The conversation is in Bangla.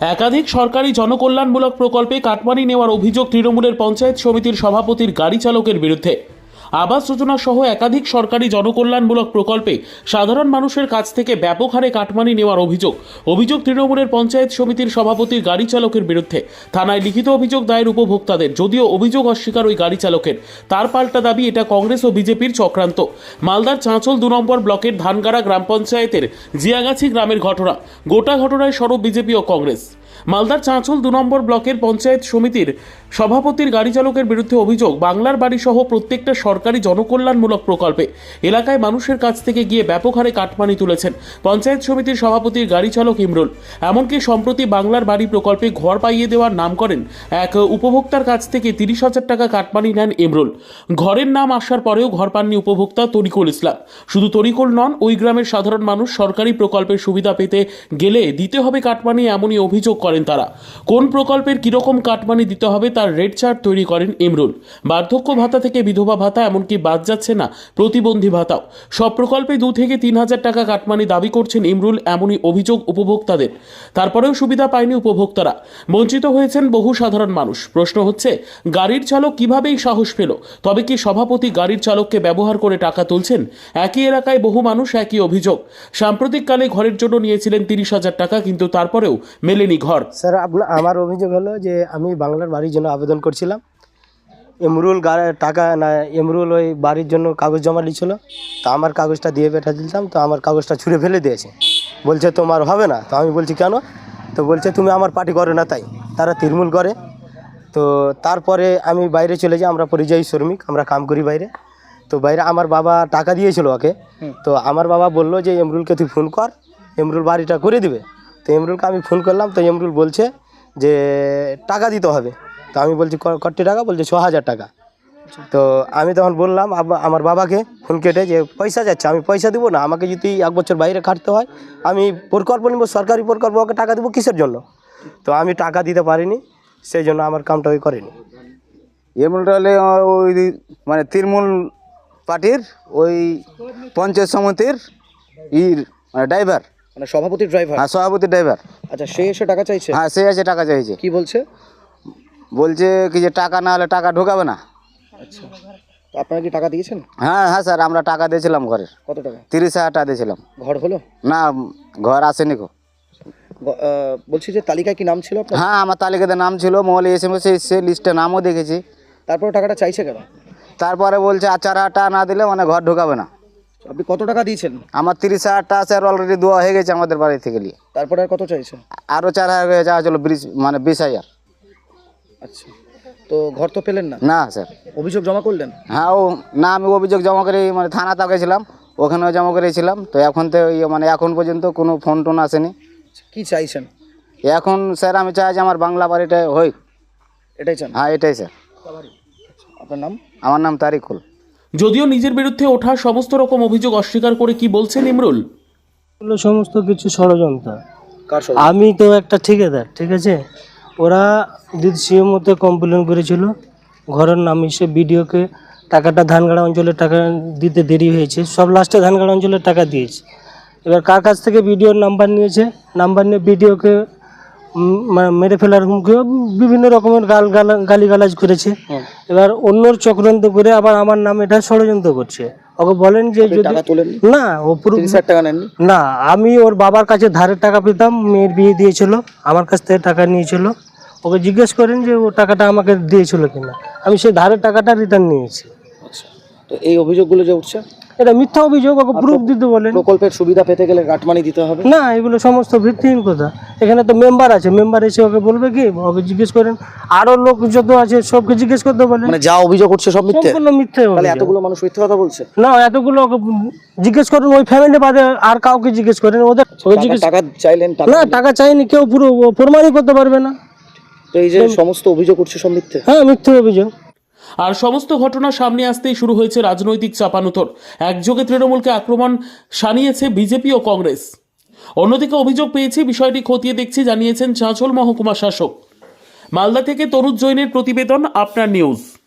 একাধিক সরকারি জনকল্যাণমূলক প্রকল্পে কাটমানি নেওয়ার অভিযোগ তৃণমূলের পঞ্চায়েত সমিতির সভাপতির গাড়ি চালকের বিরুদ্ধে। আবাস যোজনা সহ একাধিক সরকারি জনকল্যাণমূলক প্রকল্পে সাধারণ মানুষের কাছ থেকে ব্যাপক হারে কাটমানি নেওয়ার অভিযোগ। অভিযোগ তৃণমূলের পঞ্চায়েত সমিতির সভাপতির গাড়ি চালকের বিরুদ্ধে। থানায় লিখিত অভিযোগ দায়ের উপভোক্তাদের। যদিও অভিযোগ অস্বীকার ওই গাড়ি চালকের। তার পাল্টা দাবি, এটা কংগ্রেস ও বিজেপির চক্রান্ত। মালদার চাঁচল দু নম্বর ব্লকের ধানগাড়া গ্রাম পঞ্চায়েতের জিয়াগাছি গ্রামের ঘটনা। গোটা ঘটনায় সরব বিজেপি ও কংগ্রেস। মালদার চাঁচল দু নম্বর ব্লকের পঞ্চায়েত সমিতির সভাপতির গাড়ি চালকের বিরুদ্ধে অভিযোগ, বাংলার বাড়ি সহ প্রত্যেকটা সরকারি জনকল্যাণমূলক প্রকল্পে এলাকায় মানুষের কাছ থেকে গিয়ে ব্যাপক হারে কাটমানি তুলেছেন পঞ্চায়েত সমিতির সভাপতির গাড়ি চালক ইমরুল। এমনকি সম্প্রতি বাংলার বাড়ি প্রকল্পে ঘর পাইয়ে দেওয়ার নাম করেন এক উপভোক্তার কাছ থেকে তিরিশ হাজার টাকা কাটমানি নেন ইমরুল। ঘরের নাম আসার পরেও ঘর পাননি উপভোক্তা তরিকুল ইসলাম। শুধু তরিকুল নন, ওই গ্রামের সাধারণ মানুষ সরকারি প্রকল্পের সুবিধা পেতে গেলে দিতে হবে কাটমানি এমনই অভিযোগ করেন তারা। কোন প্রকল্পের কীরকম কাটমানি দিতে হবে তার রেড চার্ট তৈরি করেন ইমরুল। বার্ধক্য ভাতা থেকে বিধবা ভাতা এমনকি বাদ যাচ্ছে না প্রতিবন্ধী ভাতাও। সব প্রকল্পে দু থেকে তিন হাজার টাকা কাটমানি দাবি করছেন ইমরুল এমনই অভিযোগ উপভোক্তাদের। তারপরেও সুবিধা পায়নি উপভোক্তারা। বঞ্চিত হয়েছেন বহু সাধারণ মানুষ। প্রশ্ন হচ্ছে, গাড়ির চালক কিভাবেই সাহস পেল? তবে কি সভাপতি গাড়ির চালককে ব্যবহার করে টাকা তুলছেন? একই এলাকায় বহু মানুষ একই অভিযোগ। সাম্প্রতিককালে ঘরের জন্য নিয়েছিলেন তিরিশ হাজার টাকা, কিন্তু তারপরেও মেলেনি ঘর। স্যার আপনার আমার অভিযোগ হলো যে আমি বাংলার বাড়ির জন্য আবেদন করছিলাম। এমরুল টাকা না এমরুল ওই বাড়ির জন্য কাগজ জমা নিয়েছিল তো আমার কাগজটা দিয়ে পেঠা দিতাম তো আমার কাগজটা ছুঁড়ে ফেলে দিয়েছে। বলছে তোমার হবে না। তো আমি বলছি কেন? তো বলছে তুমি আমার পার্টি করে না। তাই তারা তৃণমূল করে। তো তারপরে আমি বাইরে চলে যাই আমরা পরিযায়ী শ্রমিক আমরা কাম করি বাইরে। তো বাইরে আমার বাবা টাকা দিয়েছিল ওকে। তো আমার বাবা বলল যে এমরুলকে তুই ফোন কর এমরুল বাড়িটা করে দিবে। তো এমরুলকে আমি ফোন করলাম তো এমরুল বলছে যে টাকা দিতে হবে। তো আমি বলছি "ক- কত টাকা? বলছে ছ হাজার টাকা। তো আমি তখন বললাম আমার বাবাকে ফোন কেটে যে পয়সা যাচ্ছে আমি পয়সা দিব না আমাকে যদি এক বছর বাইরে খাটতে হয় আমি প্রকল্প নিব সরকারি প্রকল্প ওকে টাকা দেবো কিসের জন্য? তো আমি টাকা দিতে পারিনি সেই জন্য আমার কামটা ওই করেনি। এমনটা হলে ওই মানে তৃণমূল পার্টির ওই পঞ্চায়েত সমিতির ইর মানে ড্রাইভার মানে সভাপতির ড্রাইভার হ্যাঁ সভাপতি ড্রাইভার আচ্ছা সে এসে টাকা চাইছে? হ্যাঁ সে আছে টাকা চাইছে। কি বলছে? বলছে কি যে টাকা না হলে টাকা ঢোকাবে না। আচ্ছা। তো আপনারা কি টাকা দিয়েছেন? হ্যাঁ হ্যাঁ স্যার আমরা টাকা দিয়েছিলাম ঘরের। কত টাকা? তিরিশ হাজার টাকা দিয়েছিলাম। ঘর হলো? না ঘর আসেনি গো। বলছি যে তালিকায় কি নাম ছিল আপনার? হ্যাঁ আমার তালিকাতে নাম ছিল মোবাইলে এস এম এস এসছে লিস্টে নামও দেখেছি। তারপরে টাকাটা চাইছে কেন? তারপরে বলছে আর চার হাজার টাকা না দিলে মানে ঘর ঢোকাবে না। আপনি কত টাকা দিয়েছেন? আমার তিরিশ হাজার টাকা স্যার অলরেডি দেওয়া হয়ে গেছে আমাদের বাড়ি থেকে নিয়ে। তারপরে আর কত চাইছে? আরও চার হাজার যাওয়া ছিল বিশ মানে বিশ হাজার। আচ্ছা। তো ঘর তো পেলেন না? না স্যার। অভিযোগ জমা করলেন? হ্যাঁ ও না আমি অভিযোগ জমা করে মানে থানাতে গেছিলাম ওখানেও জমা করেছিলাম তো এখন তো ইয়ে মানে এখন পর্যন্ত কোনো ফোন টোন আসেনি। আচ্ছা, কি চাইছেন? এখন স্যার আমি চাই যে আমার বাংলা বাড়িটা হোক এটাই চান? হ্যাঁ এটাই স্যার। আপনার নাম? আমার নাম তারিকুল। যদিও নিজের বিরুদ্ধে ওঠা সমস্ত রকম অভিযোগ অস্বীকার করে কি বলছেন ইমরুল? এগুলো সমস্ত কিছু ষড়যন্ত্র। আমি তো একটা ঠিকাদার ঠিক আছে? ওরা সিএম মতো কমপ্লেন করেছিল। ঘরের নাম এসে বিডিওকে টাকাটা ধানগাড়া অঞ্চলের টাকা দিতে দেরি হয়েছে। সব লাস্টে ধানগাড়া অঞ্চলের টাকা দিয়েছে। এবার কার কাছ থেকে বিডিওর নাম্বার নিয়েছে? নাম্বার নিয়ে বিডিওকে মেরে ফেলার হুমকিও বিভিন্ন রকমের গাল গালা গালিগালাজ করেছে। এবার অন্যর চক্রান্ত করে আবার আমার নাম এটা ষড়যন্ত্র করছে। ওকে বলেন যে যদি না ও পুরো টাকা নেননি? না আমি ওর বাবার কাছে ধারের টাকা পেতাম মেয়ের বিয়ে দিয়েছিল আমার কাছ থেকে টাকা নিয়েছিল। ওকে জিজ্ঞেস করেন যে ও টাকাটা আমাকে দিয়েছিল কিনা। আমি সেই ধারের টাকাটা রিটার্ন নিয়েছি। আচ্ছা তো এই অভিযোগগুলো যে উঠছে? এটা মিথ্যা অভিযোগ ওকে প্রুফ দিতে বলেন। প্রকল্পের সুবিধা পেতে গেলে কাটমানি দিতে হবে? না এগুলো সমস্ত ভিত্তিহীন কথা। এখানে তো মেম্বার আছে মেম্বার এসে ওকে বলবে কি ওকে জিজ্ঞেস করেন। আরও লোক যত আছে সবকে জিজ্ঞেস করতে বলেন। মানে যা অভিযোগ উঠছে সব মিথ্যে? সম্পূর্ণ মিথ্যে তাহলে এতগুলো মানুষ মিথ্যে কথা বলছে? না এতগুলো জিজ্ঞেস করেন ওই ফ্যামিলি বাদে আর কাউকে জিজ্ঞেস করেন ওদের টাকা- চাইলেন না টাকা চাইনি কেউ পুরো প্রমাণই করতে পারবে না। তো এই যে সমস্ত অভিযোগ করছে সব মিথ্যে? হ্যাঁ মিথ্যে অভিযোগ। আর সমস্ত ঘটনা সামনে আসতেই শুরু হয়েছে রাজনৈতিক চাপানুতর। একযোগে তৃণমূলকে আক্রমণ সানিয়েছে বিজেপি ও কংগ্রেস। অন্যদিকে অভিযোগ পেয়েছে, বিষয়টি খতিয়ে দেখছি, জানিয়েছেন চাঁচল মহকুমা শাসক। মালদা থেকে তরুণ জৈনের প্রতিবেদন, আপনার নিউজ।